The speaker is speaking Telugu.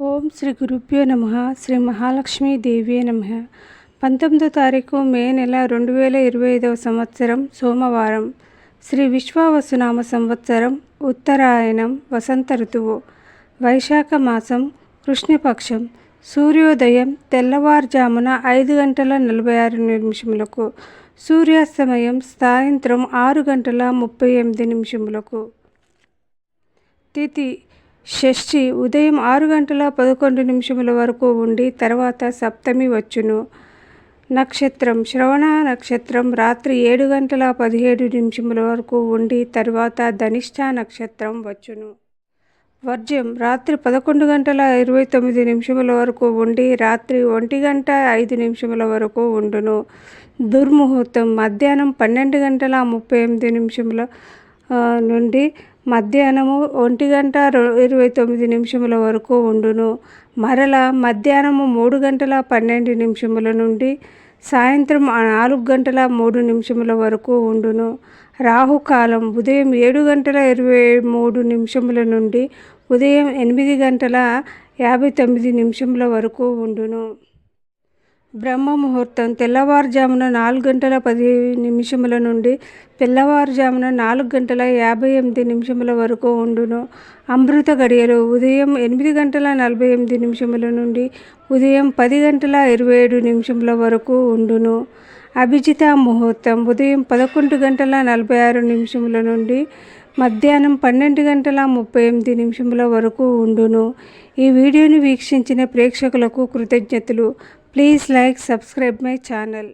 ఓం శ్రీ గురుభ్యో నమ శ్రీ మహాలక్ష్మీ దేవ్యే నమ. పంతొమ్మిదో తారీఖు మే నెల రెండు వేల ఇరవై ఐదవ సంవత్సరం సోమవారం. శ్రీ విశ్వావసునామ సంవత్సరం ఉత్తరాయణం వసంత ఋతువు. వైశాఖ మాసం కృష్ణపక్షం. సూర్యోదయం తెల్లవారుజామున ఐదు గంటల నలభై ఆరు నిమిషములకు. సూర్యాస్తమయం సాయంత్రం ఆరు గంటల ముప్పై ఎనిమిది నిమిషములకు. తిథి షష్ఠి ఉదయం ఆరు గంటల పదకొండు నిమిషముల వరకు ఉండి తర్వాత సప్తమి వచ్చును. నక్షత్రం శ్రవణ నక్షత్రం రాత్రి ఏడు గంటల పదిహేడు నిమిషముల వరకు ఉండి తర్వాత ధనిష్ట నక్షత్రం వచ్చును. వర్జ్యం రాత్రి పదకొండు గంటల ఇరవై తొమ్మిది నిమిషముల వరకు ఉండి రాత్రి ఒంటి గంట ఐదు నిమిషముల వరకు ఉండును. దుర్ముహూర్తం మధ్యాహ్నం పన్నెండు గంటల ముప్పై ఎనిమిది నిమిషముల నుండి మధ్యాహ్నము ఒంటి గంట ఇరవై తొమ్మిది నిమిషముల వరకు ఉండును. మరల మధ్యాహ్నము మూడు గంటల పన్నెండు నిమిషముల నుండి సాయంత్రం నాలుగు గంటల మూడు నిమిషముల వరకు ఉండును. రాహుకాలం ఉదయం ఏడు గంటల ఇరవై మూడు నిమిషముల నుండి ఉదయం ఎనిమిది గంటల యాభై తొమ్మిది నిమిషముల వరకు ఉండును. బ్రహ్మ ముహూర్తం తెల్లవారుజామున నాలుగు గంటల పది నిమిషముల నుండి తెల్లవారుజామున నాలుగు గంటల యాభై ఎనిమిది నిమిషముల వరకు ఉండును. అమృత గడియలు ఉదయం ఎనిమిది గంటల నలభై ఎనిమిది నిమిషముల నుండి ఉదయం పది గంటల ఇరవై ఏడు నిమిషముల వరకు ఉండును. అభిజిత ముహూర్తం ఉదయం పదకొండు గంటల నలభై ఆరు నిమిషముల నుండి మధ్యాహ్నం పన్నెండు గంటల ముప్పై ఎనిమిది నిమిషముల వరకు ఉండును. ఈ వీడియోని వీక్షించిన ప్రేక్షకులకు కృతజ్ఞతలు. Please like subscribe my channel